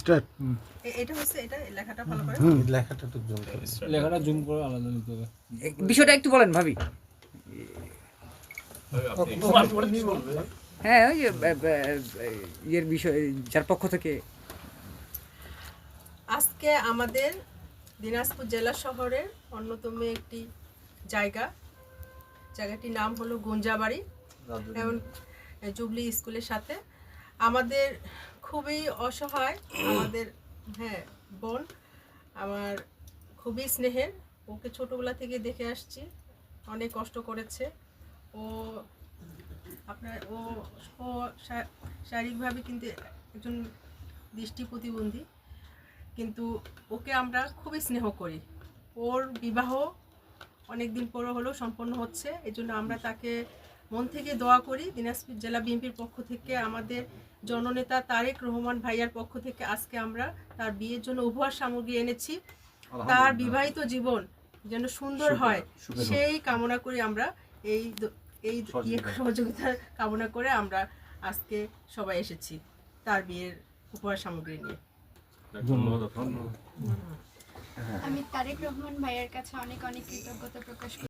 Start. এটা হচ্ছে এটা লেখাটা ভালো করে। লেখাটা একটু জোর করে লেখাটা জুম করে আলাদা নিতে হবে। বিষয়টা একটু বলেন ভাবি। হ্যাঁ ওই ইয়ের বিষয় যার পক্ষ থেকে। আজকে আমাদের দিনাজপুর জেলা শহরের অন্যতম একটি জায়গা। জায়গাটির নাম হলো গুঞ্জাবাড়ি। এবং জুবলি স্কুলের সাথে। আমাদের খুবই অসহায়, আমাদের হ্যাঁ বোন আমার খুবই স্নেহের। ওকে ছোটোবেলা থেকে দেখে আসছি, অনেক কষ্ট করেছে। ও আপনার, ও শারীরিকভাবে কিন্তু একজন দৃষ্টি প্রতিবন্ধী। কিন্তু ওকে আমরা খুবই স্নেহ করি। ওর বিবাহ অনেক দিন পর হলেও সম্পন্ন হচ্ছে। এই জন্য আমরা তাকে মন থেকে দোয়া করি দিনাজপুর জেলা বিএনপির পক্ষ থেকে আমাদের জননেতা তারেক রহমান ভাইয়ার পক্ষ থেকে আজকে আমরা তার বিয়ের জন্য উপহার সামগ্রী এনেছি। তার বিবাহিত জীবন যেন সুন্দর হয় সেই কামনা করি আমরা এই এই ইয়ে সহযোগিতা। কামনা করে আমরা আজকে সবাই এসেছি তার বিয়ের উপহার সামগ্রী নিয়ে। আমি তারেক রহমান ভাইয়ের কাছে অনেক অনেক কৃতজ্ঞতা প্রকাশ করি।